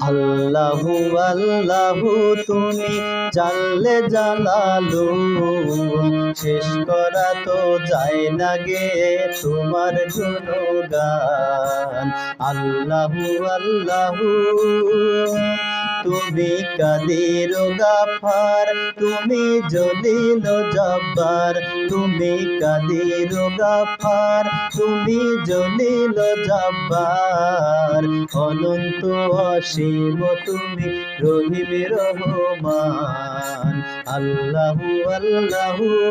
আল্লাহু আল্লাহু, তুমি জানলে জালালু। শেষ করা তো যায় না গে তোমার গুণগান। আল্লাহু আল্লাহু। তুমি কাদির গাফার? তুমি জলিল জব্বার তুমি কাদির গাফার? তুমি জলিল জব্বার অনন্ত অসীম তুমি রহিম রহমান। আল্লাহু আল্লাহু।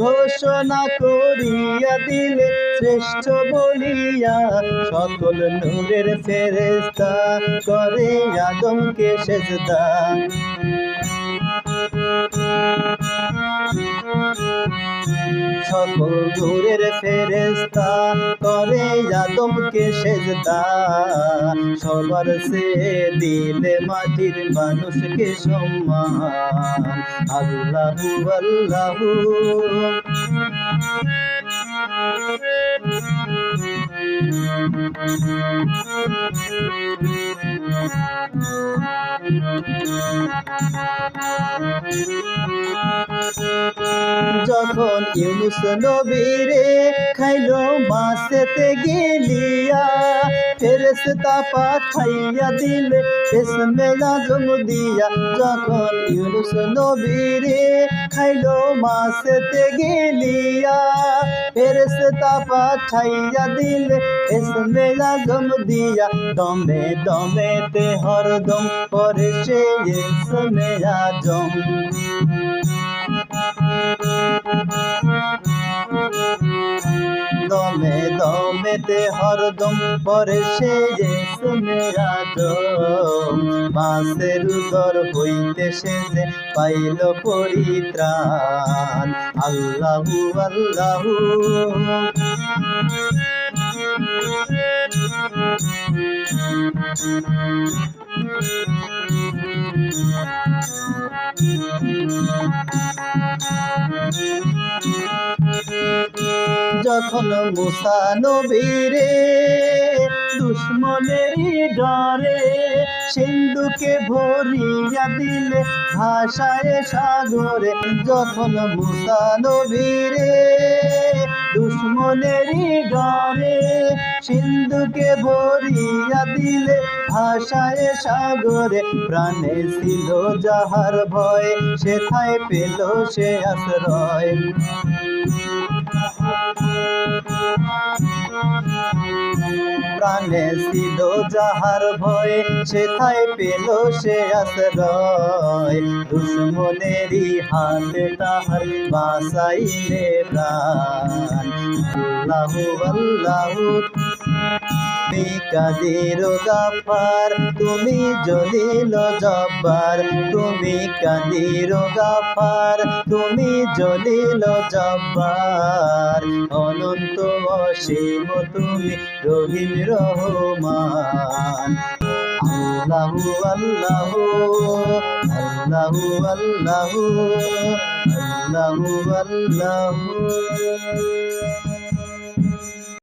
ঘোষণা করিয়া দিলে শ্রেষ্ঠ বলিয়া সকল নূরের ফেরেস্তা করে আদমকে সেজদা। সকল দূরের ফেরেস্তা করে আদমকে সেজদা। সবার সে দিলে মাটির মানুষকে সম্মান। আল্লাহু আল্লাহু। যখন ইউনুস নবীরে খাইলো মাসেতে গেলিয়া, ফেরেশতা পাঠাইয়া দিলে এসমে আজম দিয়া। যখন ইউনুস নবীরে খাইলো মাসেতে গেলিয়া, ফেরেশতা পাঠাইয়া দিলে এসমে আজম দিয়া। দমে দমেতে হরদম পরে সে এসমে আজম দমেতে হরদম পরে সে যে সুমেরা মাসের উদর হইতে সে যে পাইল পরিত্রাণ। আল্লাহু আল্লাহু। যখন মুসা নবীরে, দুশ্মনেরই ডরে, সিন্ধুকে ভরিয়া দিলে ভাষায় সাগরে, যখন মুসা নবীরে, দুশ্মনেরই ডরে, সিন্ধুকে ভরিয়া দিলে ভাষায় সাগরে, প্রাণে ছিল যাহার ভয়, সেথায় পেল সে আশ্রয়। প্রাণে ছিল যাহার ভয় সেথায় পেল, সে আশ্রয়। দুশ্মনেরই হাতে তাহার বাসাইলে প্রাণ। আল্লাহ, আল্লাহু কাদির গাফার, তুমি জলিল জব্বার তুমি কাদির গাফার, তুমি জলিল জব্বার অনন্ত অসীম তুমি রহিম রহমান। আল্লাহু আল্লাহু আল্লাহু আল্লাহু আল্লাহু আল্লাহু।